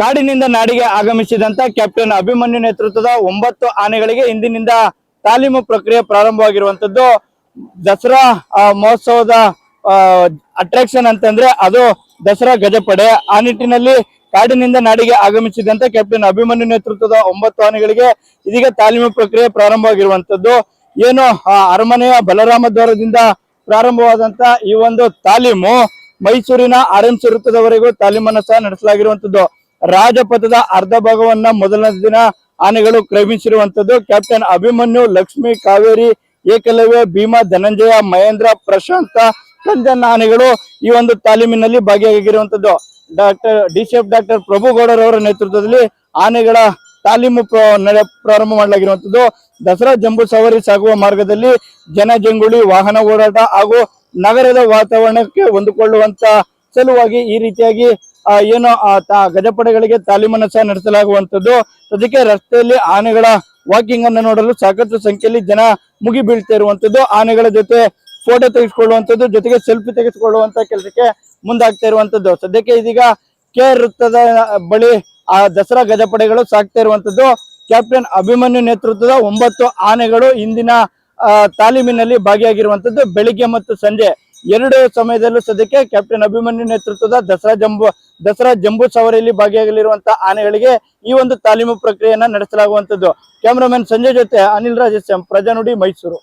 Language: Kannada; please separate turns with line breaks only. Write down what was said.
ಕಾಡಿನಿಂದ ನಾಡಿಗೆ ಆಗಮಿಸಿದಂತ ಕ್ಯಾಪ್ಟನ್ ಅಭಿಮನ್ಯು ನೇತೃತ್ವದ ಒಂಬತ್ತು ಆನೆಗಳಿಗೆ ಇಂದಿನಿಂದ ತಾಲೀಮು ಪ್ರಕ್ರಿಯೆ ಪ್ರಾರಂಭವಾಗಿರುವಂತದ್ದು. ದಸರಾ ಮಹೋತ್ಸವದ ಅಟ್ರಾಕ್ಷನ್ ಅಂತಂದ್ರೆ ಅದು ದಸರಾ ಗಜಪಡೆ. ಆ ನಿಟ್ಟಿನಲ್ಲಿ ಕಾಡಿನಿಂದ ನಾಡಿಗೆ ಆಗಮಿಸಿದಂತ ಕ್ಯಾಪ್ಟನ್ ಅಭಿಮನ್ಯು ನೇತೃತ್ವದ ಒಂಬತ್ತು ಆನೆಗಳಿಗೆ ಇದೀಗ ತಾಲೀಮು ಪ್ರಕ್ರಿಯೆ ಪ್ರಾರಂಭವಾಗಿರುವಂತದ್ದು. ಏನು ಅರಮನೆಯ ಬಲರಾಮ ದ್ವಾರದಿಂದ ಪ್ರಾರಂಭವಾದಂತ ಈ ಒಂದು ತಾಲೀಮು ಮೈಸೂರಿನ ಆರ್ ಎಂ ವೃತ್ತದವರೆಗೂ ತಾಲೀಮನ್ನು ಸಹ ನಡೆಸಲಾಗಿರುವಂತದ್ದು. ರಾಜಪಥದ ಅರ್ಧ ಭಾಗವನ್ನ ಮೊದಲನೇ ದಿನ ಆನೆಗಳು ಕ್ರಮಿಸಿರುವಂತದ್ದು ಕ್ಯಾಪ್ಟನ್ ಅಭಿಮನ್ಯು, ಲಕ್ಷ್ಮಿ ಕಾವೇರಿ, ಏಕಲವ್ಯ, ಭೀಮಾ, ಧನಂಜಯ, ಮಹೇಂದ್ರ, ಪ್ರಶಾಂತ, ಕಂಜನ್ ಆನೆಗಳು ಈ ಒಂದು ತಾಲೀಮಿನಲ್ಲಿ ಭಾಗಿಯಾಗಿರುವಂತದ್ದು doctor D C F doctor Prabhu ಗೌಡರವರ ನೇತೃತ್ವದಲ್ಲಿ ಆನೆಗಳ ತಾಲೀಮು ಪ್ರಾರಂಭ ಮಾಡಲಾಗಿರುವಂತದ್ದು ದಸರಾ ಜಂಬೂ ಸವಾರಿ ಸಾಗುವ ಮಾರ್ಗದಲ್ಲಿ ಜನಜಂಗುಳಿ ವಾಹನ ಓಡಾಟ ಹಾಗೂ ನಗರದ ವಾತಾವರಣಕ್ಕೆ ಹೊಂದಿಕೊಳ್ಳುವಂತ ಸಲುವಾಗಿ ಈ ರೀತಿಯಾಗಿ ಏನು ಗಜಪಡೆಗಳಿಗೆ ತಾಲೀಮನ್ನು ಸಹ ನಡೆಸಲಾಗುವಂತದ್ದು ಅದಕ್ಕೆ ರಸ್ತೆಯಲ್ಲಿ ಆನೆಗಳ ವಾಕಿಂಗ್ ಅನ್ನು ನೋಡಲು ಸಾಕಷ್ಟು ಸಂಖ್ಯೆಯಲ್ಲಿ ಜನ ಮುಗಿ ಬೀಳ್ತಾ ಇರುವಂತದ್ದು ಆನೆಗಳ ಜೊತೆ ಫೋಟೋ ತೆಗೆಸ್ಕೊಳ್ಳುವಂಥದ್ದು, ಜೊತೆಗೆ ಸೆಲ್ಫಿ ತೆಗೆಸಿಕೊಳ್ಳುವಂತ ಕೆಲಸಕ್ಕೆ ಮುಂದಾಗ್ತಾ ಇರುವಂತದ್ದು ಸದ್ಯಕ್ಕೆ ಇದೀಗ ಕೆ ವೃತ್ತದ ಬಳಿ, ಆ, ದಸರಾ ಗಜಪಡೆಗಳು ಸಾಕ್ತಾ ಇರುವಂತದ್ದು ಕ್ಯಾಪ್ಟನ್ ಅಭಿಮನ್ಯು ನೇತೃತ್ವದ ಒಂಬತ್ತು ಆನೆಗಳು ಇಂದಿನ ತಾಲೀಮಿನಲ್ಲಿ ಭಾಗಿಯಾಗಿರುವಂತದ್ದು ಬೆಳಿಗ್ಗೆ ಮತ್ತು ಸಂಜೆ ಎರಡು ಸಮಯದಲ್ಲೂ ಸದ್ಯಕ್ಕೆ ಕ್ಯಾಪ್ಟನ್ ಅಭಿಮನ್ಯು ನೇತೃತ್ವದ ದಸರಾ ಜಂಬೂ ದಸರಾ ಜಂಬೂ ಸವಾರಿಯಲ್ಲಿ ಭಾಗಿಯಾಗಲಿರುವಂತಹ ಆನೆಗಳಿಗೆ ಈ ಒಂದು ತಾಲೀಮು ಪ್ರಕ್ರಿಯೆಯನ್ನ ನಡೆಸಲಾಗುವಂತದ್ದು ಕ್ಯಾಮರಾಮನ್ ಸಂಜಯ್ ಜೊತೆ ಅನಿಲ್ ರಾಜೇಶ್ ಪ್ರಜಾನುಡಿ ಮೈಸೂರು.